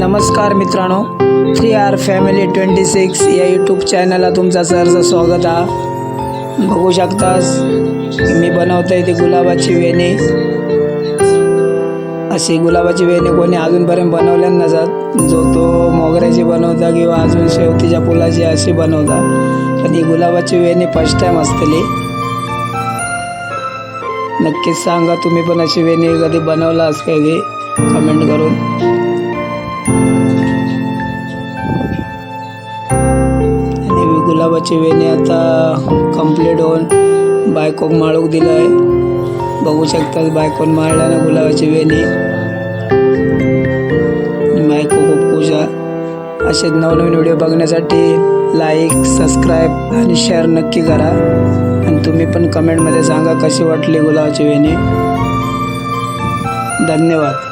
नमस्कार मित्रांनो three R family twenty six या यूट्यूब चॅनलला तुमचा सहर्ष स्वागत आहे. बघू शकतास मी बनवतो आहे ती गुलाबाची वेणी. अशी गुलाबाची वेणी कोणी अजूनपर्यंत बनवल्या नसत जो तो मोगऱ्याची बनवता किंवा अजून शेवतीच्या फुलाची अशी बनवता. पण ही गुलाबाची वेणी फर्स्ट टाईम असतली. नक्कीच सांगा तुम्ही पण अशी वेणी कधी बनवला असते कमेंट करून. आणि वेणे वेणी आता कंप्लीट होऊन बायकोक माळूक दिलं आहे बघू शकतात बायकोन माळल्यानं गुलाबाची वेणी. बायको खूप पूजा असेच नवनवीन व्हिडिओ बघण्यासाठी लाईक सबस्क्राईब आणि शेअर नक्की करा. आणि तुम्ही पण कमेंटमध्ये सांगा कशी वाटली गुलाबाची वेणी. धन्यवाद.